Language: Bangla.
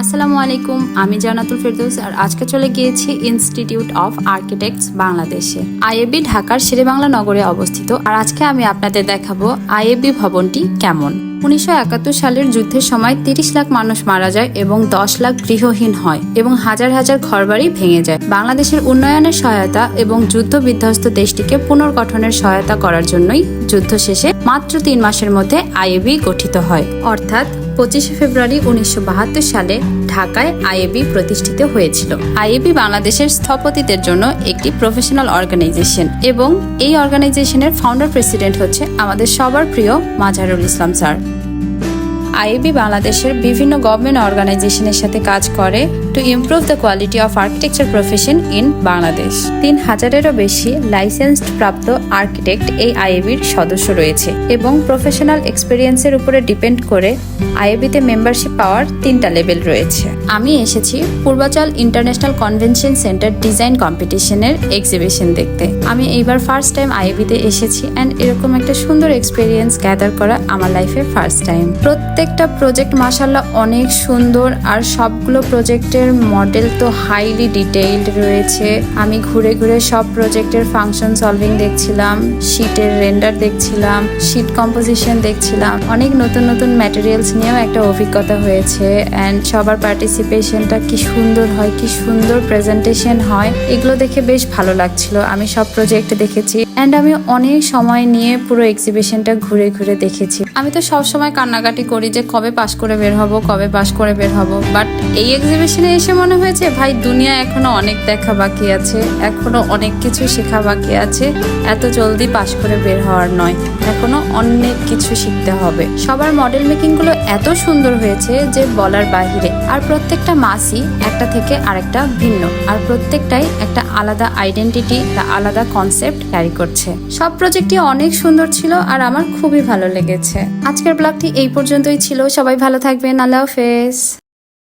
আসসালামু আলাইকুম, আমি জানাতুল ফেরদৌস আর আজকে চলে গিয়েছি ইনস্টিটিউট অফ আর্কিটেক্টস বাংলাদেশে। আইএবি ঢাকার শেরেবাংলা নগরে অবস্থিত আর আজকে আমি আপনাদের দেখাবো আইএবি ভবনটি কেমন। উনিশশো একাত্তর সালের যুদ্ধের সময় তিরিশ লাখ মানুষ মারা যায় এবং দশ লাখ গৃহহীন হয় এবং হাজার হাজার ঘরবাড়ি ভেঙে যায়। বাংলাদেশের উন্নয়নের সহায়তা এবং যুদ্ধ বিধ্বস্ত দেশটিকে পুনর্গঠনের সহায়তা করার জন্যই যুদ্ধ শেষে মাত্র তিন মাসের মধ্যে আইএবি গঠিত হয়। অর্থাৎ পঁচিশে ফেব্রুয়ারি উনিশশো বাহাত্তর সালে ঢাকায় আইএবি প্রতিষ্ঠিত হয়েছিল। আইএবি বাংলাদেশের স্থপতিদের জন্য একটি প্রফেশনাল অর্গানাইজেশন এবং এই অর্গানাইজেশনের ফাউন্ডার প্রেসিডেন্ট হচ্ছে আমাদের সবার প্রিয় মাজারুল ইসলাম স্যার। আইএবি বাংলাদেশের বিভিন্ন গভর্নমেন্ট অর্গানাইজেশনের সাথে কাজ করে to improve the quality of architecture profession in Bangladesh তিন হাজারেরও বেশি লাইসেন্সড প্রাপ্ত আর্কিটেক্ট এই আইএবির সদস্য রয়েছে এবং প্রফেশনাল এক্সপিরিয়েন্সের উপরে ডিপেন্ড করে আইএবিতে মেম্বারশিপ পাওয়ার তিনটা লেভেল রয়েছে। আমি এসেছি Purbachal international convention centre design কম্পিটিশনের এক্সিবিশন দেখতে। আমি এইবার ফার্স্ট টাইম আইএবিতে এসেছি অ্যান্ড এরকম একটা সুন্দর এক্সপিরিয়েন্স গ্যাদার করা আমার লাইফে ফার্স্ট টাইম প্রত্যেকটা প্রজেক্ট মাসাল্লাহ অনেক সুন্দর আর সবগুলো প্রজেক্টের মডেল তো হাইলি ডিটেইলড রয়েছে। আমি ঘুরে ঘুরে সব প্রজেক্টের ফাংশন সলভিং দেখছিলাম শীটের রেন্ডার দেখছিলাম শীট কম্পোজিশন দেখছিলাম। অনেক নতুন নতুন ম্যাটেরিয়ালস নিয়েও একটা অভিজ্ঞতা হয়েছে অ্যান্ড সবার পার্টিসিপেশনটা কি সুন্দর হয়, কি সুন্দর প্রেজেন্টেশন হয়, এগুলো দেখে বেশ ভালো লাগছিল। আমি সব প্রজেক্ট দেখেছি অ্যান্ড আমি অনেক সময় নিয়ে পুরো এক্সিবিশনটা ঘুরে ঘুরে দেখেছি। আমি তো সব সময় কান্নাকাটি করি যে কবে পাশ করে বের হব, কবে পাশ করে বের হব বাট এই এক্সিবিশনে এসে মনে হয়েছে, ভাই, দুনিয়া এখনও অনেক দেখা বাকি আছে, এখনও অনেক কিছু শেখা বাকি আছে, এত জলদি পাশ করে বের হওয়ার নয়, এখনও অনেক কিছু শিখতে হবে। সবার মডেল মেকিংগুলো এত সুন্দর হয়েছে যে বলার বাহিরে, আর প্রত্যেকটা মাসই একটা থেকে আরেকটা ভিন্ন, আর প্রত্যেকটাই একটা আলাদা আইডেন্টিটি বা আলাদা কনসেপ্ট ক্যারি করছে। সব প্রজেক্টই অনেক সুন্দর ছিল আর আমার খুবই ভালো লেগেছে। আজকের ব্লগটি এই পর্যন্তই ছিল। সবাই ভালো থাকবেন। আল্লাহ হাফেজ।